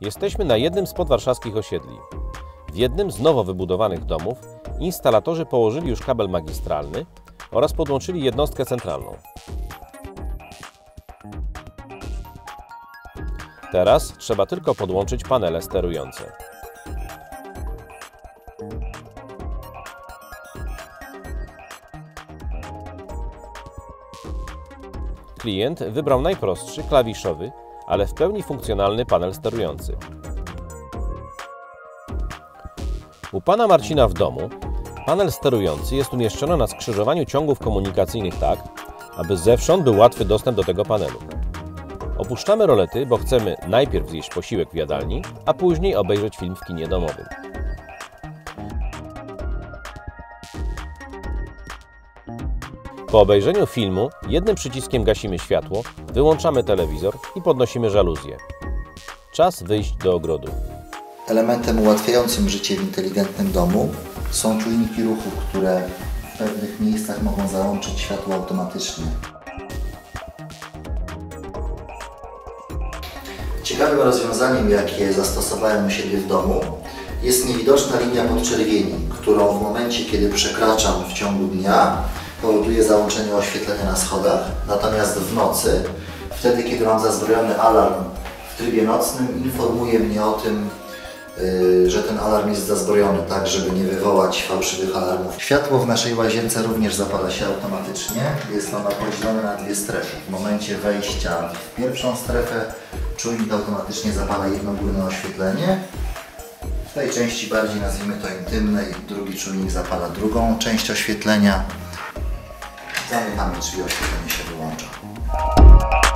Jesteśmy na jednym z podwarszawskich osiedli. W jednym z nowo wybudowanych domów instalatorzy położyli już kabel magistralny oraz podłączyli jednostkę centralną. Teraz trzeba tylko podłączyć panele sterujące. Klient wybrał najprostszy, klawiszowy, ale w pełni funkcjonalny panel sterujący. U pana Marcina w domu panel sterujący jest umieszczony na skrzyżowaniu ciągów komunikacyjnych tak, aby zewsząd był łatwy dostęp do tego panelu. Opuszczamy rolety, bo chcemy najpierw zjeść posiłek w jadalni, a później obejrzeć film w kinie domowym. Po obejrzeniu filmu jednym przyciskiem gasimy światło, wyłączamy telewizor i podnosimy żaluzję. Czas wyjść do ogrodu. Elementem ułatwiającym życie w inteligentnym domu są czujniki ruchu, które w pewnych miejscach mogą załączyć światło automatycznie. Ciekawym rozwiązaniem, jakie zastosowałem u siebie w domu, jest niewidoczna linia podczerwieni, którą w momencie, kiedy przekraczam w ciągu dnia, powoduje załączenie oświetlenia na schodach, natomiast w nocy, wtedy kiedy mam zazbrojony alarm w trybie nocnym, informuje mnie o tym, yy, że ten alarm jest zazbrojony, tak żeby nie wywołać fałszywych alarmów. Światło w naszej łazience również zapala się automatycznie. Jest ono podzielone na dwie strefy. W momencie wejścia w pierwszą strefę czujnik automatycznie zapala jedno górne oświetlenie. W tej części bardziej nazwijmy to intymnej, drugi czujnik zapala drugą część oświetlenia. Zamiatamy drzwi, od tego mi się wyłącza.